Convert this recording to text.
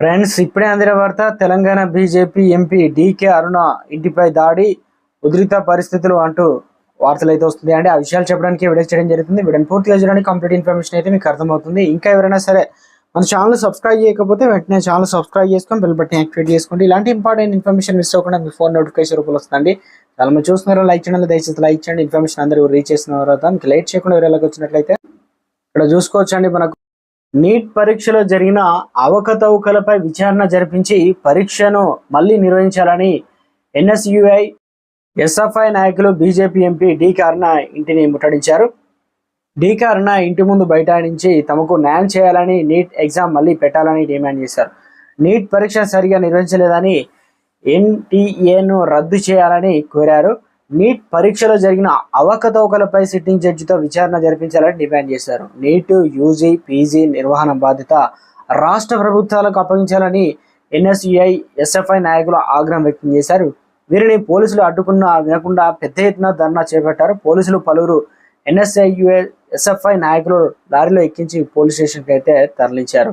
Friends ఇప్పుడే అందిన వార్త Telangana BJP MP DK Aruna ఇంటిపై దాడి ఉధృత పరిస్థితులు అంటూ వార్తలు అయితే వస్తుంది అండి ఆ విషయాలు చెప్పడానికి వీడియో చేయడం జరుగుతుంది. వీడియోని పూర్తిగా చేయడానికి కంప్లీట్ ఇన్ఫర్మేషన్ అయితే మీకు అర్థమవుతుంది. ఇంకా ఎవరైనా సరే మన ఛానల్ సబ్స్క్రైబ్ చేయకపోతే వెంటనే ఛానల్ సబ్స్క్రైబ్ చేసుకొని బెల్ బటన్ యాక్టివేట్ చేసుకోండి. ఇలాంటి ఇంపార్టెంట్ ఇన్ఫర్మేషన్ మిస్ అవ్వకుండా మీ ఫోన్ నోటిఫికేషన్ రూపంలో వస్తుంది చాలా మంది చూస్తున్నారు. లైక్ చేయండి దయచేసి లైక్ చేయండి. ఇన్ఫర్మేషన్ అందరూ రీచ్ చేసిన తర్వాత మీకు లైట్ చేయకుండా ఎవరైనా వచ్చినట్లయితే ఇక్కడ చూసుకోవచ్చండి మనకు. నీట్ పరీక్షలో జరిగిన అవకతవకలపై విచారణ జరిపించి పరీక్షను మళ్ళీ నిర్వహించాలని ఎన్ఎస్యుఐ ఎస్ఎఫ్ఐ నాయకులు బీజేపీ ఎంపీ డి కారణ ఇంటిని ముట్టడించారు. డి కారణ ఇంటి ముందు బైఠాయించి తమకు న్యాయం చేయాలని నీట్ ఎగ్జామ్ మళ్ళీ పెట్టాలని డిమాండ్ చేశారు. నీట్ పరీక్ష సరిగా నిర్వహించలేదని ఎన్టీఏను రద్దు చేయాలని కోరారు. నీట్ పరీక్షలో జరిగిన అవకతవకలపై సిట్టింగ్ జడ్జితో విచారణ జరిపించాలని డిమాండ్ చేశారు. నీట్ యూజీ పీజీ నిర్వహణ బాధ్యత రాష్ట్ర ప్రభుత్వాలకు అప్పగించాలని ఎన్ఎస్యుఐ ఎస్ఎఫ్ఐ నాయకులు ఆగ్రహం వ్యక్తం చేశారు. వీరిని పోలీసులు అడ్డుకున్న వినకుండా పెద్ద ఎత్తున ధర్నా చేపట్టారు. పోలీసులు పలువురు ఎన్ఎస్ఐయుఏ ఎస్ఎఫ్ఐ నాయకులు లారీలో ఎక్కించి పోలీస్ స్టేషన్కి అయితే తరలించారు.